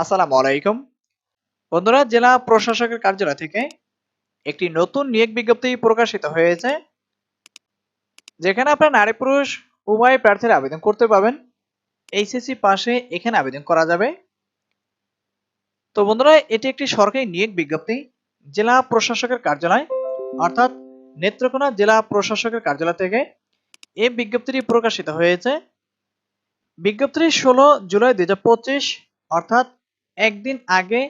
আসসালামু আলাইকুম। বন্ধুরা, জেলা প্রশাসকের কার্যালয় থেকে একটি নতুন নিয়োগ বিজ্ঞপ্তি প্রকাশিত হয়েছে, যেখানে আপনার নারী পুরুষ উভয় প্রার্থীরা আবেদন করতে পারবেন। এইচএসসি পাশে এখানে আবেদন করা যাবে। তো বন্ধুরা, এটি একটি সরকারি নিয়োগ বিজ্ঞপ্তি, জেলা প্রশাসকের কার্যালয়, অর্থাৎ নেত্রকোনা জেলা প্রশাসকের কার্যালয় থেকে এই বিজ্ঞপ্তিটি প্রকাশিত হয়েছে। বিজ্ঞপ্তি ষোলো জুলাই দুই হাজার পঁচিশ, অর্থাৎ একদিন আগে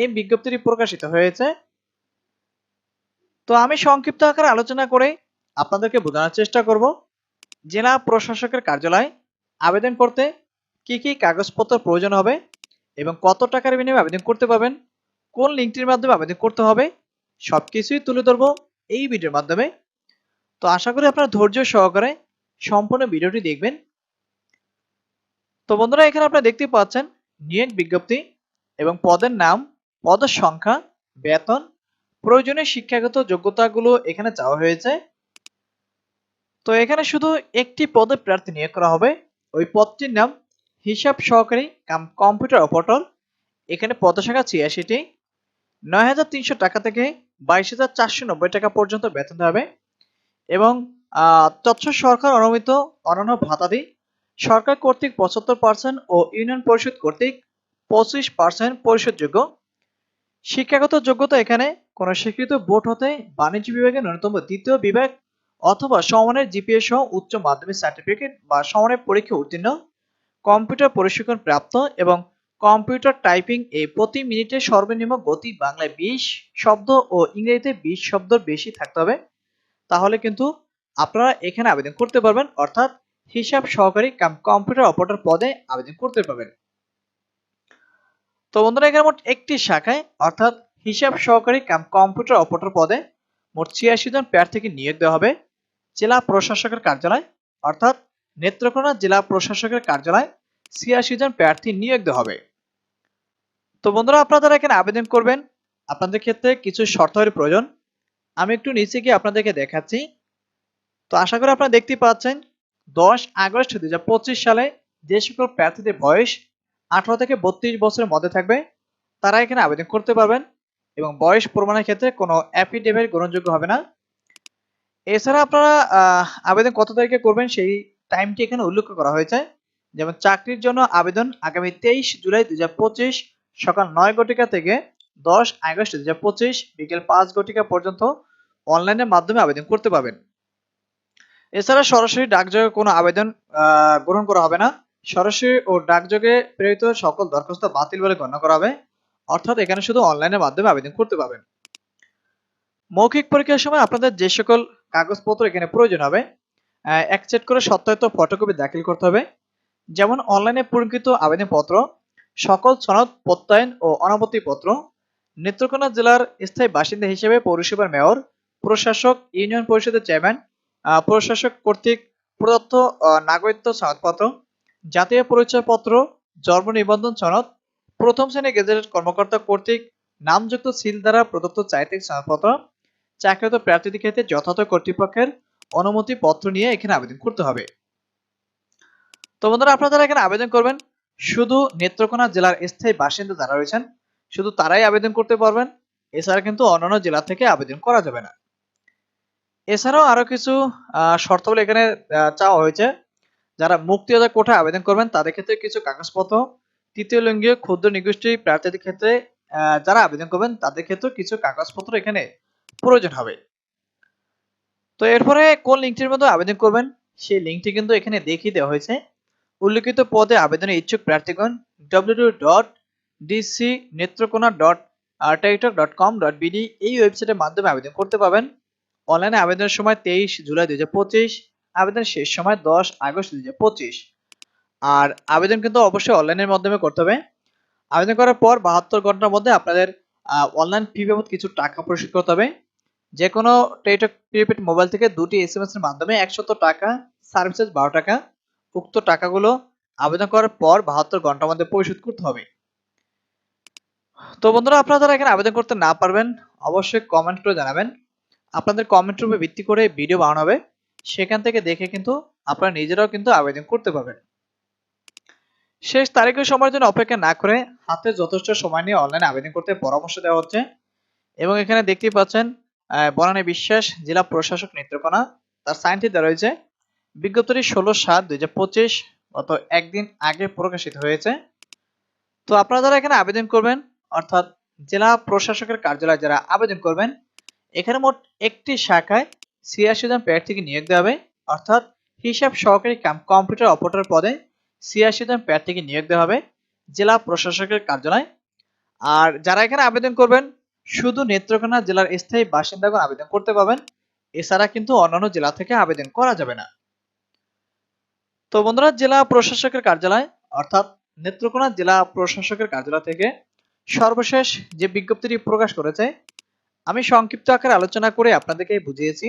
এই বিজ্ঞপ্তিটি প্রকাশিত হয়েছে। তো আমি সংক্ষিপ্ত আকারে আলোচনা করে আপনাদেরকে বোঝানোর চেষ্টা করব। জেলা প্রশাসকের কার্যালয় আবেদন করতে কি কি কাগজপত্র প্রয়োজন হবে এবং কত টাকার বিনিময়ে আবেদন করতে পারবেন, কোন লিঙ্কটির মাধ্যমে আবেদন করতে হবে, সবকিছুই তুলে ধরবো এই ভিডিওর মাধ্যমে। তো আশা করি আপনারা ধৈর্য সহকারে সম্পূর্ণ ভিডিওটি দেখবেন। তো বন্ধুরা, এখানে আপনারা দেখতে পাচ্ছেন নিয়োগ বিজ্ঞপ্তি। এবং পদের নাম, পদের সংখ্যা, বেতন, প্রয়োজনীয় শিক্ষাগত যোগ্যতাগুলো এখানে চাওয়া হয়েছে। তো এখানে শুধু একটি পদে প্রার্থী নিয়োগ করা হবে। ওই পদটির নাম হিসাব সহকারী কম্পিউটার অপারেটর। এখানে পদের সংখ্যা ছিয়াশিটি। নয় হাজার তিনশো টাকা থেকে বাইশ হাজার চারশো নব্বই টাকা পর্যন্ত বেতন হবে। এবং তৎস সরকার অনুমিত অনন্য ভাতাদি সরকার কর্তৃক পঁচাত্তর পার্সেন্ট ও ইউনিয়ন পরিষদ কর্তৃক পঁচিশ পার্সেন্ট পরিশোধযোগ্য। শিক্ষাগত যোগ্যতা এখানে কোন স্বীকৃত বোর্ড হতে বাণিজ্য বিভাগের ন্যূনতম দ্বিতীয় বিভাগ অথবা সমানের জিপিএ সহ উচ্চ মাধ্যমিক সার্টিফিকেট বা সমানের পরীক্ষা উত্তীর্ণ, কম্পিউটার প্রশিক্ষণ প্রাপ্ত এবং কম্পিউটার টাইপিং এ প্রতি মিনিটে সর্বনিম্ন গতি বাংলায় বিশ শব্দ ও ইংরেজিতে বিশ শব্দ বেশি থাকতে হবে। তাহলে কিন্তু আপনারা এখানে আবেদন করতে পারবেন, অর্থাৎ হিসাব সহকারী কম্পিউটার অপারেটর পদে আবেদন করতে পারবেন। তো বন্ধুরা, এখানে মোট একটি শাখায়, অর্থাৎ হিসাব সহকারী কম্পিউটার অপারেটর পদে মোট ছিয়াশি জন প্রার্থীকে নিয়োগ দেওয়া হবে জেলা প্রশাসকের কার্যালয়, অর্থাৎ নেত্রকোনা জেলা প্রশাসকের কার্যালয় ছিয়াশি জন প্রার্থী নিয়োগ দেওয়া হবে। তো বন্ধুরা, আপনারা এখানে আবেদন করবেন। আপনাদের ক্ষেত্রে কিছু শর্তাবলী প্রয়োজন। আমি একটু নিচে গিয়ে আপনাদেরকে দেখাচ্ছি। তো আশা করি আপনারা দেখতে পাচ্ছেন, দশ আগস্ট দুই হাজার পঁচিশ সালে যে সকল প্রার্থীদের বয়স আঠারো থেকে বত্রিশ বছরের মধ্যে থাকবে, তারা এখানে আবেদন করতে পারবেন এবং বয়স প্রমাণের ক্ষেত্রে কোনো অ্যাফিডেভিট গ্রহণযোগ্য হবে না। এছাড়া আপনারা আবেদন কত তারিখে করবেন সেই টাইমটি এখানে উল্লেখ করা হয়েছে। যেমন চাকরির জন্য আবেদন আগামী তেইশ জুলাই দুই হাজার পঁচিশ সকাল নয় ঘটিকা থেকে দশ আগস্ট দুই হাজার পঁচিশ বিকেল পাঁচ ঘটিকা পর্যন্ত অনলাইনের মাধ্যমে আবেদন করতে পারবেন। এছাড়া সরাসরি ডাকযোগে কোনো আবেদন গ্রহণ করা হবে না। সরাসরি ও ডাকযোগে প্রেরিত সকল দরখাস্ত বাতিল বলে গণ্য করা হবে। অর্থাৎ এখানে শুধু অনলাইনের মাধ্যমে আবেদন করতে পারবেন। মৌখিক পরীক্ষার সময় আপনাদের যে সকল কাগজপত্র এখানে প্রয়োজন হবে এক সেট করে সত্যায়িত ফটোকপি দাখিল করতে হবে। যেমন অনলাইনে পূরণকৃত আবেদনপত্র, সকল সনদ, প্রত্যয়ন ও পত্র নেত্রকোনা জেলার স্থায়ী বাসিন্দা হিসেবে পৌরসভার মেয়র, প্রশাসক, ইউনিয়ন পরিষদের চেয়ারম্যান প্রশাসক কর্তৃক প্রদত্ত নাগরিকত্ব সনদপত্র জাতীয় পরিচয়পত্র, জন্ম নিবন্ধন সনদ, প্রথম শ্রেণি গেজেটেড কর্মকর্তা কর্তৃক নামযুক্ত সিল দ্বারা প্রদত্ত চারিত্রিক সনদপত্র চাকরিত প্রার্থীদের ক্ষেত্রে যথাযথ কর্তৃপক্ষের অনুমতি পত্র নিয়ে এখানে আবেদন করতে হবে। তো বন্ধুরা, আপনারা এখানে আবেদন করবেন, শুধু নেত্রকোনা জেলার স্থায়ী বাসিন্দা যারা রয়েছেন, শুধু তারাই আবেদন করতে পারবেন, এছাড়া কিন্তু অন্যান্য জেলা থেকে আবেদন করা যাবে না। এছাড়াও আরও কিছু শর্তাবলী এখানে চাওয়া হয়েছে। যারা মুক্তিযোদ্ধা কোঠায় আবেদন করবেন, তাদের ক্ষেত্রে কিছু কাগজপত্র, তৃতীয় লিঙ্গীয় ক্ষুদ্র নিগোষ্ঠী প্রার্থীদের ক্ষেত্রে যারা আবেদন করবেন, তাদের ক্ষেত্রে কিছু কাগজপত্র এখানে প্রয়োজন হবে। তো এরপরে কোন লিঙ্কটির মধ্যে আবেদন করবেন? সেই লিঙ্কটি কিন্তু এখানে দেখিয়ে দেওয়া হয়েছে। উল্লেখিত পদে আবেদনের ইচ্ছুক প্রার্থীগণ W dot DC Netrokona dot Teletalk dot com dot BD এই ওয়েবসাইটের মাধ্যমে আবেদন করতে পাবেন অনলাইনে আবেদনের সময় তেইশ জুলাই দুই হাজার পঁচিশ আবেদন শেষ সময় দশ আগস্ট দুই আর আবেদন কিন্তু অবশ্যই অনলাইনের মাধ্যমে করতে হবে। আবেদন করার পর বাহাত্তর ঘণ্টার মধ্যে আপনাদের অনলাইন ফি বাবদ কিছু টাকা পরিশোধ করতে হবে। যে কোনো টেলিটক প্রিপেড মোবাইল থেকে দুটি এস এম এস এর মাধ্যমে একশত টাকা সার্ভিসেস বারো টাকা, উক্ত টাকাগুলো আবেদন করার পর বাহাত্তর ঘণ্টার মধ্যে পরিশোধ করতে হবে। তো বন্ধুরা, আপনারা যারা এখানে আবেদন করতে না পারবেন, অবশ্যই কমেন্ট করে জানাবেন। আপনাদের কমেন্টের উপর ভিত্তি করে ভিডিও বানানো হবে। সেখান থেকে দেখে কিন্তু আপনারা নিজেরাও কিন্তু আবেদন করতে পারবেন। শেষ তারিখের সময়ের জন্য অপেক্ষা না করে হাতে যথেষ্ট সময় নিয়ে অনলাইনে আবেদন করতে পরামর্শ দেওয়া হচ্ছে এবং এখানে দেখতেই পাচ্ছেন বনানী বিশ্বাস, জেলা প্রশাসক নেত্রকোনা, তার সাইনটি দেওয়া রয়েছে। বিজ্ঞপ্তিটি ষোলো সাত দুই হাজার পঁচিশ গত একদিন আগে প্রকাশিত হয়েছে। তো আপনারা যারা এখানে আবেদন করবেন, অর্থাৎ জেলা প্রশাসকের কার্যালয়ে যারা আবেদন করবেন, এখানে মোট একটি শাখায় ছিয়াশি জন প্রার্থীকে নিয়োগ দেওয়া হবে। অর্থাৎ হিসাব সহকারী কাম কম্পিউটার অপারেটর পদে ছিয়াশি জন প্রার্থীকে নিয়োগ দেওয়া হবে জেলা প্রশাসকের কার্যালয়। আর যারা এখানে আবেদন করবেন, শুধু নেত্রকোনা জেলার স্থায়ী বাসিন্দাগণ আবেদন করতে পারবেন। এছাড়া কিন্তু অন্যান্য জেলা থেকে আবেদন করা যাবে না। তো বন্ধুরা, জেলা প্রশাসকের কার্যালয়, অর্থাৎ নেত্রকোনা জেলা প্রশাসকের কার্যালয় থেকে সর্বশেষ যে বিজ্ঞপ্তিটি প্রকাশ করেছে, আমি সংক্ষিপ্ত আকারে আলোচনা করে আপনাদেরকে বুঝিয়েছি।